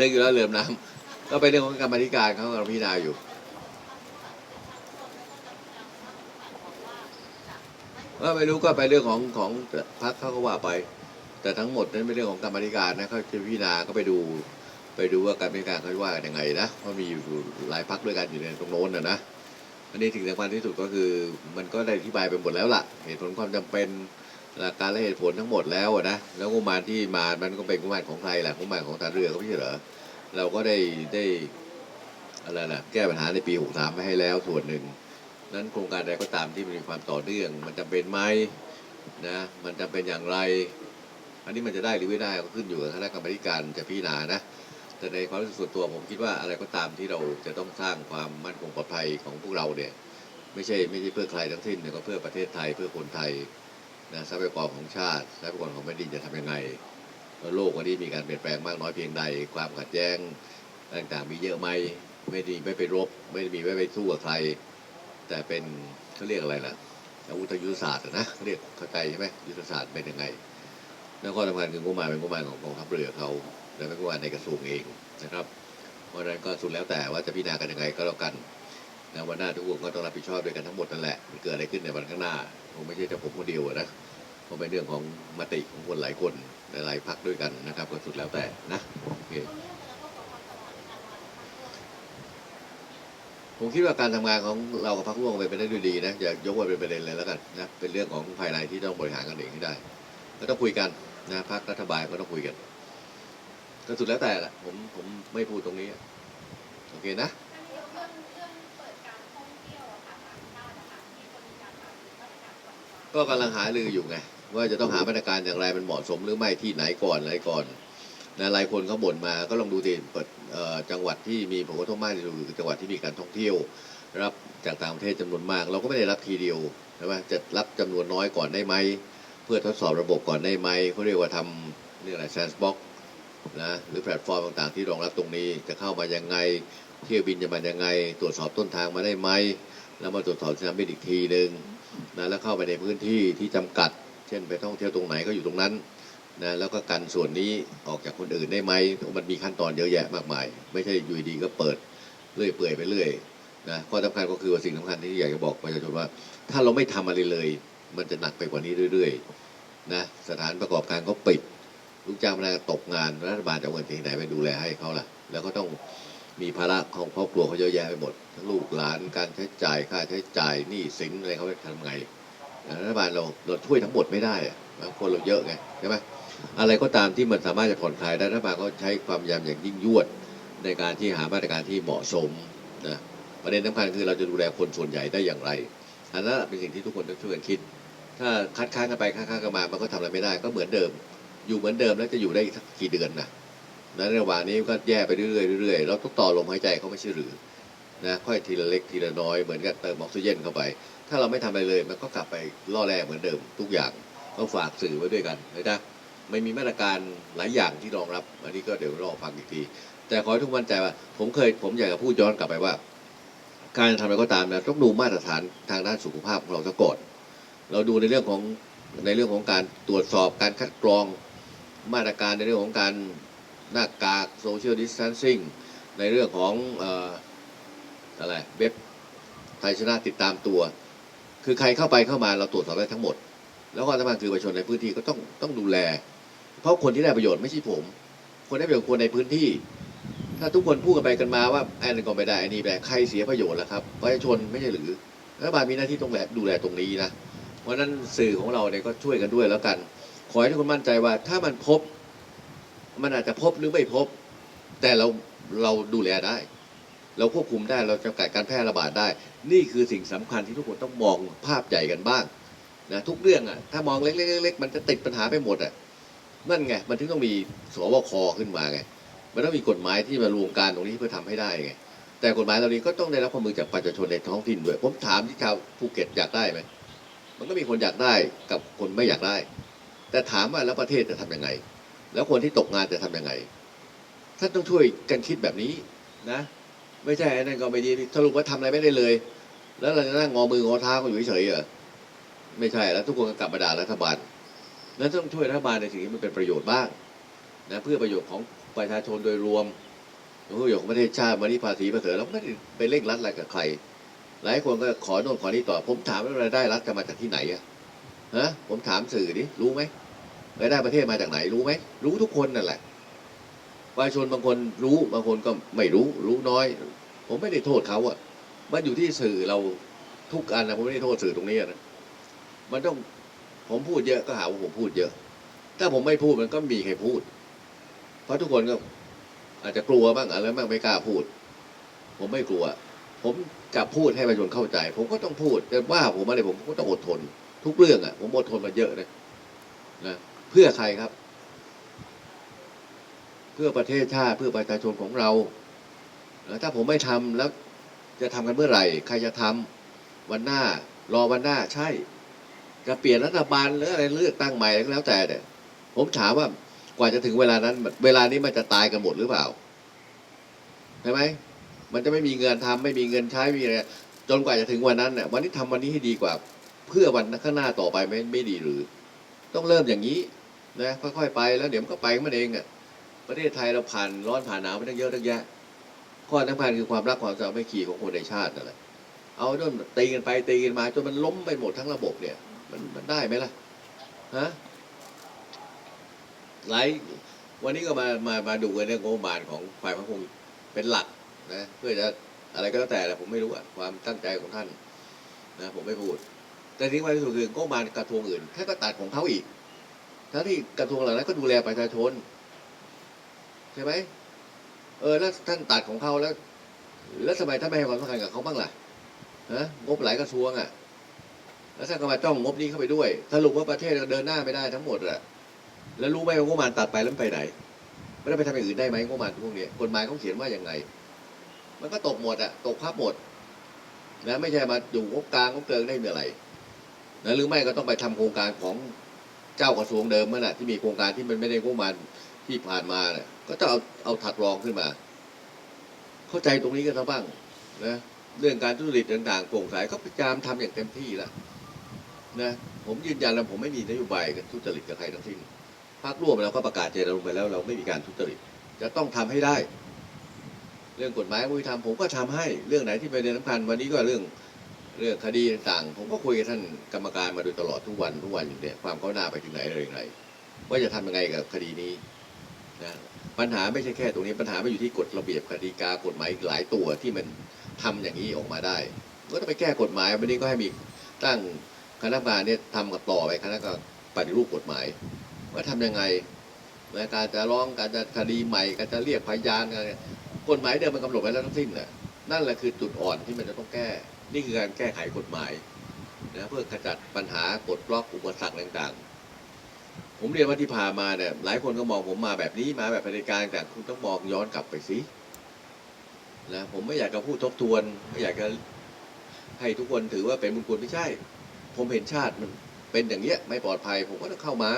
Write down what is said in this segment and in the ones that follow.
นึกอยู่แล้วเรือดำน้ำก็เป็นเรื่องของกรรมธิการเขากำลังพิจารณาอยู่ว่าไม่รู้ก็ไปเรื่องของของพรรคเขาก็ว่าไป แต่ทั้งหมดนั้นเป็นเรื่องของกรรมธิการนะเขาจะพิจารณาก็ไปดู ไปดูว่าการพิจารณาเขาว่ากันยังไงนะเพราะมีอยู่หลายพรรคด้วยกันอยู่ในตรงโน้นนะนะอันนี้ถึงสำคัญที่สุดก็คือ มันก็ได้อธิบายไปหมดแล้วล่ะ เหตุผลความจำเป็น หลักการและเหตุผลทั้งหมดแล้วนะแล้วงบประมาณที่มา มันก็เป็นงบประมาณของใครแหละงบประมาณของทางเรือเขาไม่ใช่เหรอเราก็ได้ได้อะไรนะแก้ปัญหาในปี 63 ไปให้แล้วส่วนหนึ่ง นั้นโครงการใดก็ตามที่มีความต่อเนื่อง มันจำเป็นไหมนะมันจำเป็นอย่างไร อันนี้มันจะได้หรือไม่ได้ก็ขึ้นอยู่กับคณะกรรมาธิการจะพิจารณานะแต่ในความรู้สึกส่วนตัวผมคิดว่าอะไรก็ตามที่เราจะต้องสร้างความมั่นคงปลอดภัยของพวกเราเนี่ย ไม่ใช่ไม่ใช่เพื่อใครทั้งสิ้นเนี่ยก็เพื่อประเทศไทยเพื่อคนไทย นะทรัพยากรของชาติทรัพยากรของแผ่นดินจะทำยังไงแล้วโลกวันนี้มีการเปลี่ยนแปลงมากน้อยเพียงใด ความขัดแย้งต่างๆ มีเยอะไหมไม่ด้ไม่ไปรบ ไม่มีไม่ไปสู้กับใคร แต่เป็นเขาเรียกอะไรล่ะอาวุธยุทธศาสตร์นะเรียกเข้าใจใช่ไหมยุทธศาสตร์เป็นยังไงแล้วก็ทำงานคืองบประมาณเป็นงบประมาณของกองทัพเรือเขาและเป็นงบประมาณในกระทรวงเองนะครับเพราะฉะนั้นก็สุดแล้วแต่ว่าจะพิจารณากันยังไงก็แล้วกันนะวันหน้าทุกคนก็ต้องรับผิดชอบด้วยกันทั้งหมดนั่นแหละมันเกิดอะไรขึ้นในวันข้างหน้า คงไม่ใช่แต่ผมคนเดียวนะเพราะเป็นเรื่องของมติของคนหลายคนหลายพักด้วยกันนะครับก็สุดแล้วแต่นะโอเคผมคิดว่าการทำงานของเรากับพรรคร่วมเป็นไปได้ด้วยดีนะอย่ายกว่าเป็นประเด็นเลยแล้วกันนะเป็นเรื่องของภายในที่ต้องบริหารกันเองให้ได้ ก็ต้องคุยกันนะพรรครัฐบาลก็ต้องคุยกัน ก็สุดแล้วแต่ละผมผมไม่พูดตรงนี้ โอเคนะ การผ่อนคลายก็กำลังหารืออยู่ไงว่าจะต้องหามาตรการอย่างไรมันเหมาะสมหรือไม่ที่ไหนก่อนอะไรก่อนนะหลายคนเขาบ่นมาก็ลองดูดิเปิดจังหวัดที่มีผลกระทบมากที่สุดคือจังหวัดที่มีการท่องเที่ยว รับจากต่างประเทศจำนวนมาก เราก็ไม่ได้รับทีเดียวใช่ไหมจะรับจำนวนน้อยก่อนได้ไหมเพื่อทดสอบระบบก่อนได้ไหมเขาเรียกว่าทำเรียกอะไรแซนด์บ็อกนะหรือแพลตฟอร์มต่างๆ ที่รองรับตรงนี้จะเข้ามายังไงเที่ยวบินจะมายังไง ตรวจสอบต้นทางมาได้ไหมแล้วมาตรวจสอบสนามบินอีกทีหนึ่ง นะแล้วเข้าไปในพื้นที่ที่จำกัด เช่นไปท่องเที่ยวตรงไหนก็อยู่ตรงนั้นนะแล้วก็กันส่วนนี้ออกจากคนอื่นได้ไหมมันมีขั้นตอนเยอะแยะมากมาย ไม่ใช่อยู่ดีก็เปิดเรื่อยเปื่อยไปเรื่อยนะข้อสำคัญก็คือว่าสิ่งสำคัญที่อยากจะบอกประชาชนว่า ถ้าเราไม่ทำอะไรเลย มันจะหนักไปกว่านี้เรื่อยๆนะสถานประกอบการก็ปิด ลูกจ้างพนักงานตกงานรัฐบาลจะเอาเงินที่ไหนไปดูแลให้เขาล่ะ แล้วก็ต้อง มีภาระของครอบครัวเขาเยอะแยะไปหมด ทั้งลูกหลานการใช้จ่ายค่าใช้จ่ายหนี้สินอะไรเขาจะทำไงรัฐบาลเราเราช่วยทั้งหมดไม่ได้บางคนเราเยอะไงใช่ไหมอะไรก็ตามที่มันสามารถจะผ่อนคลายได้รัฐบาลก็ใช้ความพยายามอย่างยิ่งยวดในการที่หามาตรการที่เหมาะสมนะประเด็นสำคัญคือเราจะดูแลคนส่วนใหญ่ได้อย่างไรอันนั้นเป็นสิ่งที่ทุกคนต้องช่วยกันคิด ถ้าคัดค้านกันไปคัดค้านกันมามันก็ทำอะไรไม่ได้ก็เหมือนเดิม อยู่เหมือนเดิมแล้วจะอยู่ได้อีกสักกี่เดือนนะ นั้นระหว่างนี้ก็แย่ไปเรื่อยๆเรื่อยๆเราต้องต่อลมหายใจเขาไม่ใช่หรือนะค่อยทีละเล็กทีละน้อยเหมือนกับเติมออกซิเจนเข้าไป ถ้าเราไม่ทำอะไรเลย มันก็กลับไปล่อแร่เหมือนเดิมทุกอย่างต้องฝากสื่อไว้ด้วยกันนะไม่มีมาตรการหลายอย่างที่รองรับอันนี้ก็เดี๋ยวรอฟังอีกที แต่ขอให้ทุกมั่นใจว่า ผมเคยผมอยากจะพูดย้อนกลับไปว่า การทำอะไรก็ตามนะต้องดูมาตรฐานทางด้านสุขภาพของเราซะก่อนเราดูในเรื่องของในเรื่องของการตรวจสอบการคัดกรองมาตรการในเรื่องของการ หน้ากากโซเชียลดิส a ทนซิ่งในเรื่องของออะไรเว็บไทยชนะติดตามตัว คือใครเข้าไปเข้ามาเราตรวจสอบได้ทั้งหมด แล้วก็สำคัญคือประชาชนในพื้นที่ก็ต้องต้องดูแล เพราะคนที่ได้ประโยชน์ไม่ใช่ผม คนได้ประโยชน์คนในพื้นที่ ถ้าทุกคนพูดกันไปกันมาว่าไอ้นั่ก็ไม่ได้ไอ้นี่แต่ใครเสียประโยชน์ล่ะครับประชาชนไม่ใช่หรือรัฐบาลมีหน้าที่ต้องแลดูแลตรงนี้นะเพราะฉะนั้นสื่อของเราเนี่ยก็ช่วยกันด้วยแล้วกัน ขอให้ทุกคนมั่นใจว่าถ้ามันพบ มันอาจจะพบหรือไม่พบ แต่เราเราดูแลได้ เราควบคุมได้เราจำกัดการแพร่ระบาดได้ นี่คือสิ่งสำคัญที่ทุกคนต้องมองภาพใหญ่กันบ้างนะทุกเรื่องอะถ้ามองเล็กๆๆมันจะติดปัญหาไปหมดอะนั่นไงมันถึงต้องมีสวคขึ้นมาไงมันต้องมีกฎหมายที่มารวมการตรงนี้เพื่อทำให้ได้ไงแต่กฎหมายเหล่านี้ก็ต้องได้รับความมือจากประชาชนในท้องถิ่นด้วยผมถามที่ชาวภูเก็ตอยากได้ไหมมันก็มีคนอยากได้กับคนไม่อยากได้ แต่ถามว่าแล้วประเทศจะทำยังไง แล้วคนที่ตกงานจะทำยังไงท่านต้องช่วยกันคิดแบบนี้นะ ไม่ใช่ไอ้นั่นก็ไม่ดีสรุปว่าทำอะไรไม่ได้เลย แล้วเราจะนั่งงอมืองอเท้าก็อยู่เฉยๆเหรอไม่ใช่แล้วทุกคนก็กลับมาด่ารัฐบาลนั้นต้องช่วยรัฐบาลในสิ่งที่มันเป็นประโยชน์บ้างนะเพื่อประโยชน์ของประชาชนโดยรวมประโยชน์ของประเทศชาติวันนี้ภาษีภาษีเราไม่ได้ไปเร่งรัดอะไรกับใคร หลายคนก็ขอโน่นขอนี่ต่อ ผมถามว่ารายได้รัฐจะมาจากที่ไหนอะฮะผมถามสื่อดิรู้ไหม รายได้ประเทศมาจากไหนรู้ไหมรู้ทุกคนนั่นแหละประชาชนบางคนรู้บางคนก็ไม่รู้ รู้น้อย ผมไม่ได้โทษเขาอะมันอยู่ที่สื่อเราทุกอันนะผมไม่ได้โทษสื่อตรงนี้นะมันต้องผมพูดเยอะก็หาว่าผมพูดเยอะ ถ้าผมไม่พูดมันก็มีใครพูด เพราะทุกคนก็อาจจะกลัวบ้างอะไรบ้างไม่กล้าพูด ผมไม่กลัว ผมจะพูดให้ประชาชนเข้าใจ ผมก็ต้องพูดแต่ว่าผมอะไรผมก็ต้องอดทน ทุกเรื่องอะ ผมอดทนมาเยอะนะนะ พื่อใครครับ เพื่อประเทศชาติเพื่อประชาชนของเรานะถ้าผมไม่ทำแล้วจะทำกันเมื่อไหร่ ใครจะทำวันหน้ารอวันหน้าใช่ จะเปลี่ยนรัฐบาลหรืออะไรเลือกตั้งใหม่ก็แล้วแต่เนี่ยผมถามว่ากว่าจะถึงเวลานั้น เวลานี้มันจะตายกันหมดหรือเปล่าใช่ไหมมันจะไม่มีเงินทำไม่มีเงินใช้ไม่มีอะไรจนกว่าจะถึงวันนั้นเนี่ยวันนี้ทำวันนี้ให้ดีกว่า เพื่อวันข้างหน้าต่อไปไม่ไม่ดีหรือ ต้องเริ่มอย่างนี้ นะค่อยๆไปแล้วเดี๋ยวมันก็ไปมันเองอะประเทศไทยเราผ่านร้อนผ่านหนาวมาตั้งเยอะตั้งแยะข้อสำคัญคือความรักความสามัคคีของคนในชาตินั่นแหละเอาโน่นตีกันไปตีกันมาจนมันล้มไปหมดทั้งระบบเนี่ย มันมันได้ไหมล่ะฮะหลายวันนี้ก็มามามาดูกันเรื่องงบประมาณของฝ่ายพระคงเป็นหลักนะเพื่อจะอะไรก็แล้วแต่แหละผมไม่รู้อะความตั้งใจของท่านนะผมไม่พูด แต่ที่ว่าที่สุดคืองบประมาณกระทรวงอื่นท่านก็ตัดของเขาอีก ทั้งที่กระทรวงเหล่านั้นก็ดูแลประชาชนใช่ไหมเออแล้วท่านตัดของเขาแล้ว แล้วทำไมท่านไม่ให้ความสำคัญกับเขาบ้างล่ะฮะงบหลายกระทรวงอะแล้วท่านก็มาจ้องงบนี้เข้าไปด้วยสรุปว่าประเทศเดินหน้าไม่ได้ทั้งหมดแหละแล้วรู้ไหมว่างบประมาณตัดไปแล้วไปไหนไม่ได้ไปทำอย่างอื่นได้ไหมงบประมาณพวกนี้กฎหมายเขาเขียนว่าอย่างไง มันก็ตกหมดอะตกภาพหมดนะไม่ใช่มาอยู่งบกลางงบเกินได้เมื่อไหร่นะหรือไม่ก็ต้องไปทำโครงการของ เจ้ากระทรวงเดิมมื่อน่ะที่มีโครงการที่มันไม่ได้งบประมาณที่ผ่านมาเนี่ยก็ต้องเอาเอาถัดรองขึ้นมา เข้าใจตรงนี้กันซะบ้างนะเรื่องการทุจริตต่างๆโปร่งใสก็พยายามทำอย่างเต็มที่แล้วนะผมยืนยันแล้วผมไม่มีนโยบายทุจริตกับใครทั้งสิ้นพรรคร่วมเราก็ประกาศเจตนาไปแล้ว เราไม่มีการทุจริต จะต้องทำให้ได้ เรื่องกฎหมายมุยธรรมผมก็ทำให้เรื่องไหนที่ป็นเรื่องสำคัญวันนี้ก็เรื่อง เรื่องคดีต่างๆผมก็คุยกับท่านกรรมการมาโดยตลอดทุกวันทุกวันอยู่เนี่ยความก้าวหน้าไปถึงไหนอะไรอย่างไรว่าจะทำยังไงกับคดีนี้นะปัญหาไม่ใช่แค่ตรงนี้ปัญหาไม่อยู่ที่กฎระเบียบกติกากฎหมายหลายตัวที่มันทำอย่างนี้ออกมาได้ ก็ต้องไปแก้กฎหมายวันนี้ก็ให้มีตั้งคณะกรรมการเนี่ยทำกับต่อไปคณะกรรมการปฏิรูปกฎหมายว่าทำยังไงนการจะร้องการจะคดีใหม่การจะเรียกพยานอะไรกฎหมายเดิมมันกำหนดไว้แล้วทั้งสิ้นแหละนั่นแหละคือจุดอ่อนที่มันจะต้องแก้ นี่คือการแก้ไขกฎหมายนะเพื่อขจัดปัญหากดล็อกอุปสรรคต่างๆ ผมเรียนว่าที่ผ่านมาเนี่ยหลายคนก็มองผมมาแบบนี้มาแบบปฏิการต่คุณต้องมองย้อนกลับไปสินะผมไม่อยากจะพูดทบทวน ไม่อยากจะให้ทุกคนถือว่าเป็นบุญคุณไม่ใช่ ผมเห็นชาติมันเป็นอย่างเงี้ยไม่ปลอดภัย ผมก็ต้องเข้ามา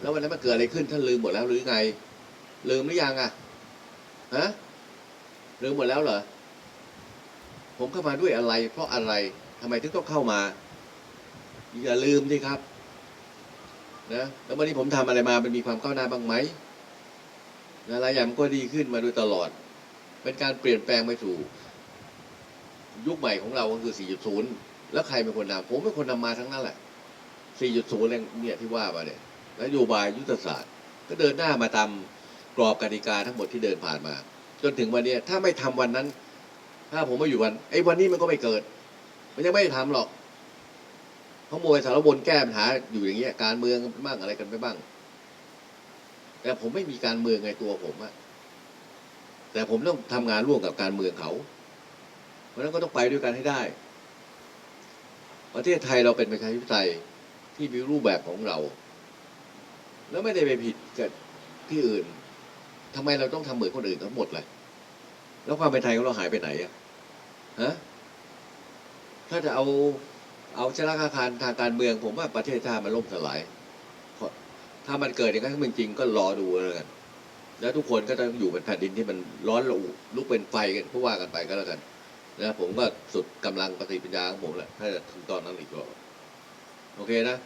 แล้ววันนั้นมันเกิดอะไรขึ้นท่านลืมหมดแล้วหรือไง ลืมหรือยังอะฮะลืมหมดแล้วเหรอ ผมเข้ามาด้วยอะไร เพราะอะไรทำไมถึงต้องเข้ามา อย่าลืมสิครับนะแล้ววันนี้ผมทำอะไรมามันมีความก้าวหน้าบ้างไหมนะหลายอย่างมันก็ดีขึ้นมาโดยตลอด เป็นการเปลี่ยนแปลงไปสู่ ยุคใหม่ของเราก็คือ 4.0 แล้วใครเป็นคนนำผมเป็นคนนำมาทั้งนั้นแหละ 4.0เรื่องเนี่ยที่ว่ามาเนี่ยนโยบายยุทธศาสตร์ ก็เดินหน้ามาตามกรอบกติกาทั้งหมดที่เดินผ่านมา จนถึงวันนี้ถ้าไม่ทำวันนั้น ถ้าผมไม่อยู่วันไอ้วันนี้มันก็ไม่เกิด มันยังไม่ได้ทำหรอกเพราะมยสารวนแก้ปัญหาอยู่อย่างเงี้ยการเมืองบ้างอะไรกันไปบ้าง แต่ผมไม่มีการเมืองไงตัวผมอะแต่ผมต้องทำงานร่วมกับการเมืองเขา เพราะฉะนั้นก็ต้องไปด้วยกันให้ได้ ประเทศไทยเราเป็นประชาธิปไตยที่มีรูปแบบของเรา แล้วไม่ได้ไปผิดกับที่อื่นทำไมเราต้องทำเหมือนคนอื่นทั้งหมดเลยแล้วความเป็นไทยของเราหายไปไหนอะ ฮะถ้าจะเอาเอาชนะอาคารทางการเมืองผมว่าประเทศชาติมันล่มสลายถ้ามันเกิดอย่างนั้นขึ้นจริงก็รอดูแล้วกัน แล้วทุกคนก็ต้องอยู่เป็นแผ่นดินที่มันร้อนระอุลุกเป็นไฟกันพราะว่ากันไปก็แล้วกันนะผมก็สุดกำลังปฏิปัญญาของผมแหละถ้าจะถึงตอนนั้นอีกรอบโอเคนะ